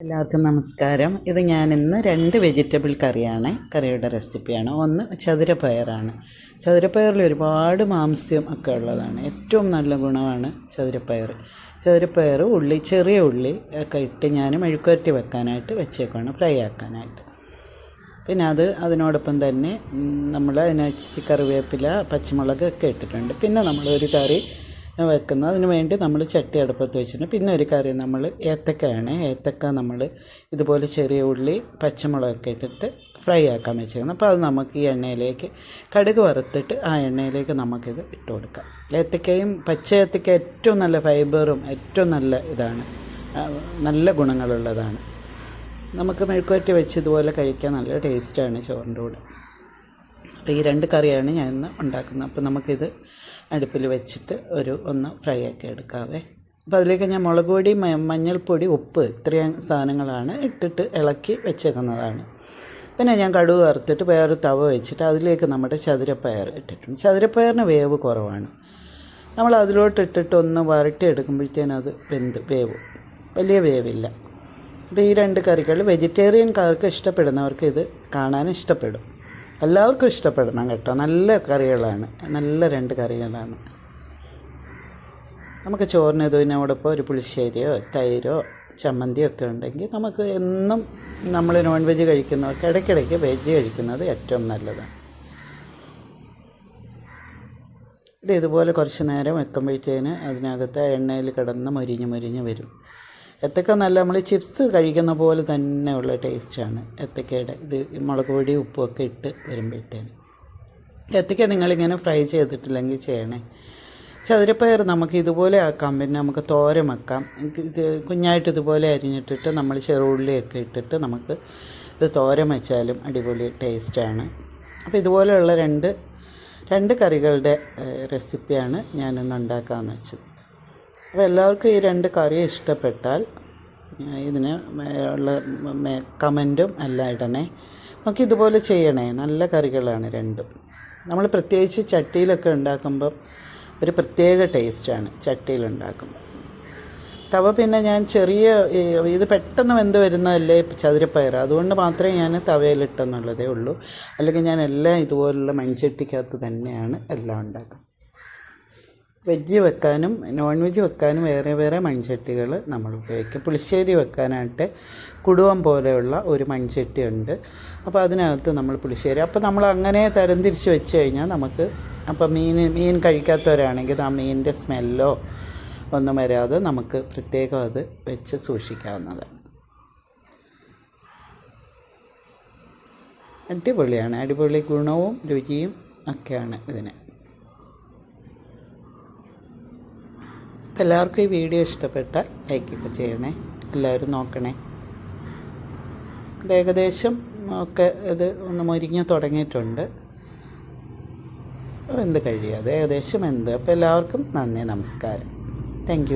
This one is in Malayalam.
എല്ലാവർക്കും നമസ്കാരം. ഇത് ഞാൻ ഇന്ന് രണ്ട് വെജിറ്റബിൾ കറിയാണ്. കറിയുടെ റെസിപ്പിയാണ് ഒന്ന് ചതുരപ്പയറാണ്. ചതുരപ്പയറിൽ ഒരുപാട് മാംസ്യം ഒക്കെ ഉള്ളതാണ്. ഏറ്റവും നല്ല ഗുണമാണ് ചതുരപ്പയർ. ചതുരപ്പയർ ഉള്ളി ചെറിയ ഉള്ളി ഒക്കെ ഇട്ട് ഞാൻ മെഴുക്കുവരട്ടി വെക്കാനായിട്ട് വെച്ചേക്കാണ് ഫ്രൈ ആക്കാനായിട്ട്. പിന്നെ അത് അതിനോടൊപ്പം തന്നെ നമ്മൾ അതിനനുസരിച്ച് കറിവേപ്പില പച്ചമുളക് ഒക്കെ ഇട്ടിട്ടുണ്ട്. പിന്നെ നമ്മൾ ഒരു കറി വെക്കുന്നത്. അതിന് വേണ്ടി നമ്മൾ ചട്ടി അടുപ്പത്ത് വെച്ചിട്ടുണ്ട്. പിന്നെ ഒരു കറി നമ്മൾ ഏത്തക്കയാണ്. ഏത്തക്ക നമ്മൾ ഇതുപോലെ ചെറിയ ഉള്ളി പച്ചമുളകൊക്കെ ഇട്ടിട്ട് ഫ്രൈ ആക്കാൻ വെച്ചേക്കുന്നത്. അപ്പോൾ അത് നമുക്ക് ഈ എണ്ണയിലേക്ക് കടുക് വറുത്തിട്ട് ആ എണ്ണയിലേക്ക് നമുക്കിത് ഇട്ട് കൊടുക്കാം. ഏത്തക്കയും പച്ച ഏത്തക്ക ഏറ്റവും നല്ല ഫൈബറും ഏറ്റവും നല്ല ഇതാണ്. നല്ല ഗുണങ്ങളുള്ളതാണ്. നമുക്ക് മെഴുക്കുവരട്ടി വെച്ച് ഇതുപോലെ കഴിക്കാൻ നല്ല ടേസ്റ്റാണ് ചോറിന്റെ കൂടെ. അപ്പോൾ ഈ രണ്ട് കറിയാണ് ഞാൻ ഇന്ന് ഉണ്ടാക്കുന്നത്. അപ്പോൾ നമുക്കിത് അടുപ്പിൽ വെച്ചിട്ട് ഒരു ഒന്ന് ഫ്രൈ ആക്കി എടുക്കാവേ. അപ്പോൾ അതിലേക്ക് ഞാൻ മുളക് പൊടി മഞ്ഞൾപ്പൊടി ഉപ്പ് ഇത്രയും സാധനങ്ങളാണ് ഇട്ടിട്ട് ഇളക്കി വെച്ചേക്കുന്നതാണ്. പിന്നെ ഞാൻ കടുക് വറുത്തിട്ട് വേറെ തവ വെച്ചിട്ട് അതിലേക്ക് നമ്മുടെ ചതുരപ്പയർ ഇട്ടിട്ടുണ്ട്. ചതുരപ്പയറിന് വേവ് കുറവാണ്. നമ്മൾ അതിലോട്ട് ഇട്ടിട്ട് ഒന്ന് വരട്ടി എടുക്കുമ്പോഴത്തേനും അത് വെന്ത് വേവ്. വലിയ വേവില്ല. അപ്പോൾ ഈ രണ്ട് കറികൾ വെജിറ്റേറിയൻ കാർക്ക് ഇഷ്ടപ്പെടുന്നവർക്ക് ഇത് കാണാൻ ഇഷ്ടപ്പെടും. എല്ലാവർക്കും ഇഷ്ടപ്പെടണം കേട്ടോ. നല്ല കറികളാണ്. നല്ല രണ്ട് കറികളാണ്. നമുക്ക് ചോറിന് ഇതിനോടൊപ്പം ഒരു പുളിശ്ശേരിയോ തൈരോ ചമ്മന്തിയോ ഒക്കെ ഉണ്ടെങ്കിൽ നമുക്ക് എന്നും നമ്മൾ നോൺ വെജ് കഴിക്കുന്നവർക്ക് ഇടയ്ക്കിടയ്ക്ക് വെജ് കഴിക്കുന്നത് ഏറ്റവും നല്ലതാണ് ഇത് ഇതുപോലെ കുറച്ച് നേരം വെക്കുമ്പോഴത്തേന് അതിനകത്ത് എണ്ണയിൽ കിടന്ന് മൊരിഞ്ഞ് മൊരിഞ്ഞ് വരും. ഏത്തക്ക നല്ല നമ്മൾ ചിപ്സ് കഴിക്കുന്ന പോലെ തന്നെയുള്ള ടേസ്റ്റാണ്. ഏത്തക്കയുടെ ഇത് മുളക് പൊടി ഉപ്പുമൊക്കെ ഇട്ട് വരുമ്പോഴത്തേന്. ഏത്തക്ക നിങ്ങളിങ്ങനെ ഫ്രൈ ചെയ്തിട്ടില്ലെങ്കിൽ ചെയ്യണേ. ചതുരപ്പയർ നമുക്ക് ഇതുപോലെ ആക്കാം. പിന്നെ നമുക്ക് തോരൻ വെക്കാം. ഇത് കുഞ്ഞായിട്ട് ഇതുപോലെ അരിഞ്ഞിട്ടിട്ട് നമ്മൾ ചെറുള്ളിയൊക്കെ ഇട്ടിട്ട് നമുക്ക് ഇത് തോരൻ വെച്ചാലും അടിപൊളി ടേസ്റ്റാണ്. അപ്പോൾ ഇതുപോലെയുള്ള രണ്ട് രണ്ട് കറികളുടെ റെസിപ്പിയാണ് ഞാനിന്ന് ഉണ്ടാക്കാമെന്ന് വെച്ചത്. അപ്പോൾ എല്ലാവർക്കും ഈ രണ്ട് കറി ഇഷ്ടപ്പെട്ടാൽ ഇതിന് ഉള്ള കമന്റും എല്ലാം ഇടണേ. നമുക്ക് ഇതുപോലെ ചെയ്യണേ. നല്ല കറികളാണ് രണ്ടും. നമ്മൾ പ്രത്യേകിച്ച് ചട്ടിയിലൊക്കെ ഉണ്ടാക്കുമ്പം ഒരു പ്രത്യേക ടേസ്റ്റാണ് ചട്ടിയിലുണ്ടാക്കുമ്പോൾ തവ പിന്നെ ഞാൻ ചെറിയ ഇത് പെട്ടെന്ന് വെന്ത് വരുന്നതല്ലേ ചതുരപ്പയർ. അതുകൊണ്ട് മാത്രമേ ഞാൻ തവയിലിട്ടെന്നുള്ളതേ ഉള്ളൂ. അല്ലെങ്കിൽ ഞാൻ എല്ലാം ഇതുപോലുള്ള മൺചട്ടിക്കകത്ത് തന്നെയാണ് എല്ലാം ഉണ്ടാക്കുന്നത്. വെജ് വെക്കാനും നോൺ വെജ് വെക്കാനും വേറെ വേറെ മൺചട്ടികൾ നമ്മൾ ഉപയോഗിക്കും. പുളിശ്ശേരി വെക്കാനായിട്ട് കുടുവം പോലെയുള്ള ഒരു മൺചട്ടി ഉണ്ട്. അപ്പോൾ അതിനകത്ത് നമ്മൾ പുളിശ്ശേരി. അപ്പോൾ നമ്മൾ അങ്ങനെ തരംതിരിച്ച് വെച്ച് കഴിഞ്ഞാൽ നമുക്ക് അപ്പോൾ മീൻ മീൻ കഴിക്കാത്തവരാണെങ്കിൽ ആ മീനിന്റെ സ്മെല്ലോ ഒന്നും വരാതെ നമുക്ക് പ്രത്യേകം അത് വെച്ച് സൂക്ഷിക്കാവുന്നതാണ്. അടിപൊളിയാണ്. അടിപൊളി ഗുണവും രുചിയും ഒക്കെയാണ് ഇതിന്. എല്ലാവർക്കും ഈ വീഡിയോ ഇഷ്ടപ്പെട്ടാൽ ലൈക്കൊക്കെ ചെയ്യണേ. എല്ലാവരും നോക്കണേ. ഏകദേശം ഒക്കെ ഇത് ഒന്ന് മുരിഞ്ഞ് തുടങ്ങിയിട്ടുണ്ട്. എന്ത് കഴിയാതെ ഏകദേശം എന്ത്? അപ്പോൾ എല്ലാവർക്കും നന്ദി നമസ്കാരം. താങ്ക്